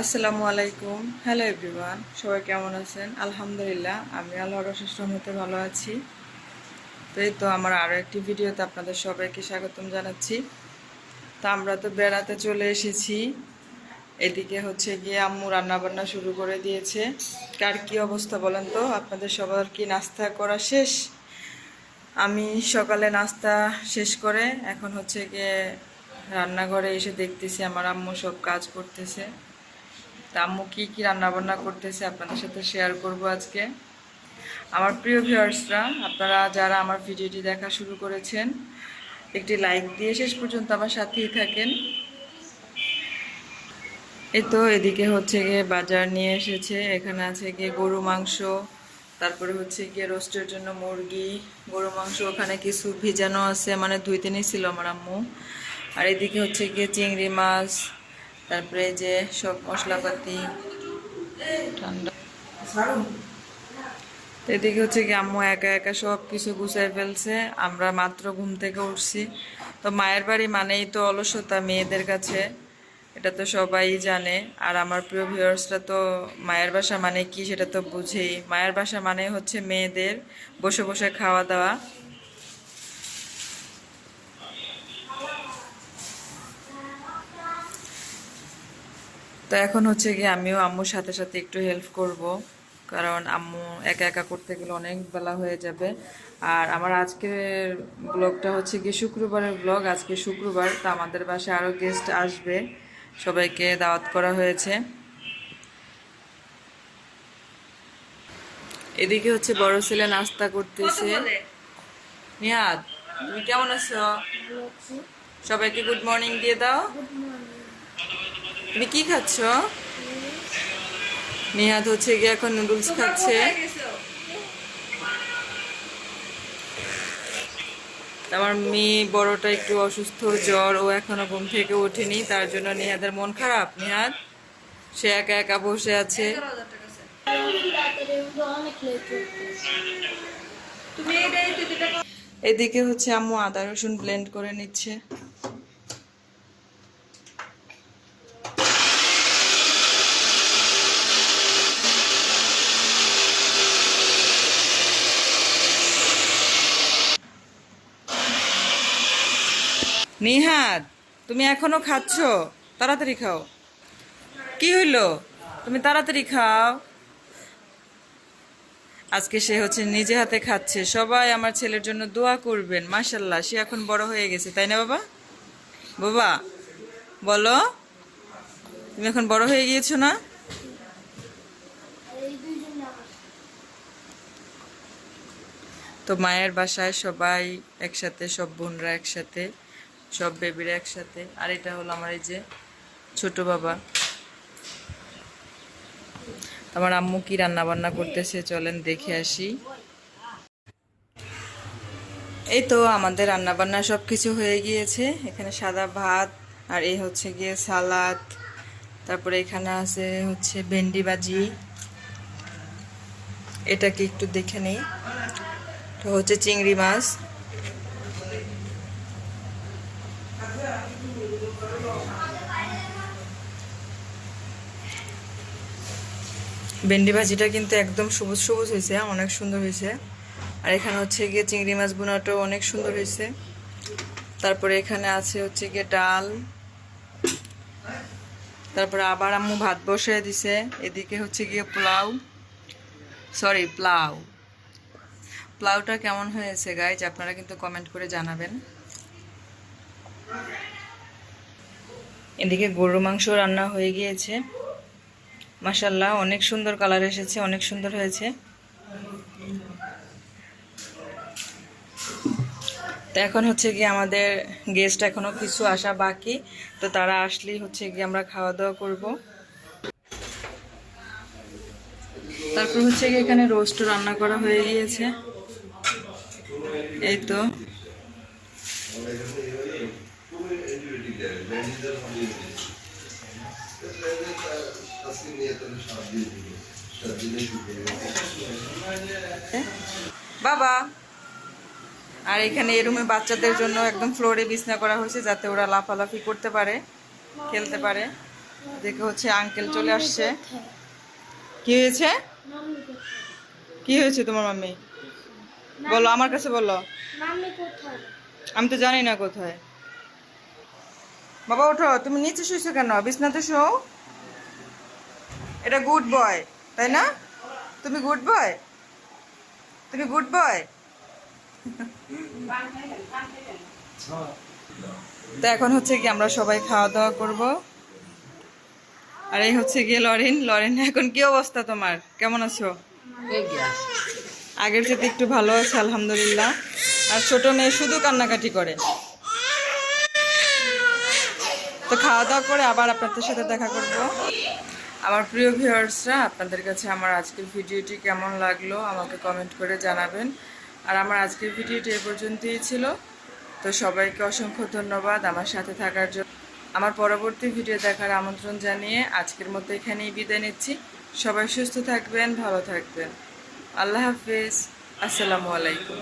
আসসালামু আলাইকুম। Hello everyone সবাই কেমন আছেন? আলহামদুলিল্লাহ, আমি আল্লাহর অশেষ রহমতে ভালো আছি। তো এই তো আমার আরও একটি ভিডিওতে আপনাদের সবাইকে স্বাগতম জানাচ্ছি। তো আমরা তো বেড়াতে চলে এসেছি। এদিকে হচ্ছে গিয়ে আম্মু রান্নাবান্না শুরু করে দিয়েছে। কার কি অবস্থা বলেন তো? আপনাদের সবার কি নাস্তা করা শেষ? আমি সকালে নাস্তা শেষ করে এখন হচ্ছে গিয়ে রান্নাঘরে এসে দেখতেছি আমার আম্মু সব কাজ করতেছে। তা আম্মু কী কী রান্নাবান্না করতেছে আপনাদের সাথে শেয়ার করব আজকে। আমার প্রিয় ভিউয়ার্সরা, আপনারা যারা আমার ভিডিওটি দেখা শুরু করেছেন, একটি লাইক দিয়ে শেষ পর্যন্ত আমার সাথেই থাকেন। এই তো এদিকে হচ্ছে গিয়ে বাজার নিয়ে এসেছে, এখানে আছে গিয়ে গরু মাংস, তারপরে হচ্ছে গিয়ে রোস্টের জন্য মুরগি, গরু মাংস, ওখানে কিছু ভিজানো আছে মানে দুই দিনই ছিল আমার আম্মু। আর এদিকে হচ্ছে গিয়ে চিংড়ি মাছ তারপরে যে সব মশলাপাতি, ঠান্ডা। এদিকে হচ্ছে কি আম্মু একা একা সব কিছু গুছাই ফেলছে। আমরা মাত্র ঘুম থেকে উঠছি। তো মায়ের বাড়ি মানেই তো অলসতা মেয়েদের কাছে, এটা তো সবাই জানে। আর আমার প্রিয় ভিউয়ার্সরা তো মায়ের বাসা মানে কি সেটা তো বুঝেই। মায়ের বাসা মানে হচ্ছে মেয়েদের বসে বসে খাওয়া দাওয়া তো এখন হচ্ছে গিয়ে আমিও আম্মুর সাথে সাথে একটু হেল্প করব। কারণ আম্মু একা একা করতে গেলে অনেক বেলা হয়ে যাবে। আর আমার আজকের ব্লগটা হচ্ছে গিয়ে শুক্রবারের ব্লগ আজকে শুক্রবার তো আমাদের বাসায় আরও গেস্ট আসবে। সবাইকে দাওয়াত করা হয়েছে। এদিকে হচ্ছে বড় ছেলে নাস্তা করতেছে। নিহাদ তুমি কেমন আছো? সবাইকে গুড মর্নিং দিয়ে দাও। তুমি কি খাচ্ছ? নিহাদ হচ্ছে গিয়ে এখন নুডলস খাচ্ছে। আমার মেয়ে বড়টা একটু অসুস্থ জ্বর ও এখনও ঘুম থেকে ওঠেনি তার জন্য নিহাদের মন খারাপ। নিহাদ সে একা একা বসে আছে। এদিকে হচ্ছে আম্মু আদা রসুন ব্লেন্ড করে নিচ্ছে। নিহাদ, তুমি এখনও খাচ্ছ? তাড়াতাড়ি খাও। কি হইল? তুমি তাড়াতাড়ি খাও। আজকে সে হচ্ছে নিজে হাতে খাচ্ছে। সবাই আমার ছেলের জন্য দোয়া করবেন। মাশাল্লাহ সে এখন বড় হয়ে গেছে, তাই না বাবা? বাবা, বলো, তুমি এখন বড় হয়ে গিয়েছো না? তো মায়ের বাসায় সবাই একসাথে, সব বোনরা একসাথে সব বেবিরা একসাথে। আর এটা হলো আমার এই যে ছোট বাবা। আমার আম্মু কি রান্না বান্না করতেছে চলেন দেখে আসি। এই তো আমাদের রান্না বান্না সব কিছু হয়ে গিয়েছে। এখানে সাদা ভাত আর এই হচ্ছে গিয়ে সালাদ। তারপরে এখানে আছে হচ্ছে ভেন্ডি ভাজি। এটাকে একটু দেখে নেই। তো হচ্ছে চিংড়ি মাছ। ভেন্ডি ভাজিটা কিন্তু একদম সবুজ সবুজ হয়েছে, অনেক সুন্দর হয়েছে। আর এখানে হচ্ছে গিয়ে চিংড়ি মাছ বোনাটাও অনেক সুন্দর হয়েছে। তারপরে এখানে আছে হচ্ছে গিয়ে ডাল। তারপরে আবার আম্মু ভাত বসিয়ে দিছে, এদিকে হচ্ছে গিয়ে পোলাও। সরি প্লাউ প্লাউটা কেমন হয়েছে গাইজ আপনারা কিন্তু কমেন্ট করে জানাবেন। এদিকে গরু মাংস রান্না হয়ে গিয়েছে। মাসাল্লাহ অনেক সুন্দর কালার এসেছে, অনেক সুন্দর হয়েছে। তো এখন হচ্ছে গিয়ে আমাদের গেস্ট এখনও কিছু আসা বাকি, তো তারা আসলেই হচ্ছে গিয়ে আমরা খাওয়া দাওয়া করব। তারপর হচ্ছে গিয়ে এখানে রোস্ট রান্না করা হয়ে গিয়েছে। এই তো। বাবা আর এখানে এই রুমে বাচ্চাদের জন্য একদম ফ্লোরে বিছনা করা হয়েছে যাতে ওরা লাফালাফি করতে পারে খেলতে পারে। দেখে হচ্ছে আঙ্কেল চলে আসছে। কি হয়েছে? কি হয়েছে তোমার মাম্মি? বলো আমার কাছে বলো। আমি তো জানি না কোথায়। বাবা, ওঠো, তুমি নিচে শুয়েছো কেন? বিছনাতে শো এটা গুড বয়, তাই না? তুমি গুড বয়? তুমি গুড বয়? তো এখন হচ্ছে কি আমরা সবাই খাওয়া দাওয়া করব। আর এই হচ্ছে গিয়ে লরিন। লরিন, এখন কি অবস্থা তোমার? কেমন আছো? আগের চেয়ে একটু ভালো আছে, আলহামদুলিল্লাহ। আর ছোট মেয়ে শুধু কান্নাকাটি করে। তো খাওয়া দাওয়া করে আবার আপনাদের সাথে দেখা করব। আমার প্রিয় ভিউয়ার্সরা, আপনাদের কাছে আমার আজকের ভিডিওটি কেমন লাগল আমাকে কমেন্ট করে জানাবেন। আর আমার আজকের ভিডিওটি এ পর্যন্তই ছিল। তো সবাইকে অসংখ্য ধন্যবাদ আমার সাথে থাকার জন্য। আমার পরবর্তী ভিডিও দেখার আমন্ত্রণ জানিয়ে আজকের মতো এখানেই বিদায় নিচ্ছি। সবাই সুস্থ থাকবেন, ভালো থাকবেন। আল্লাহ হাফিজ। আসসালামু আলাইকুম।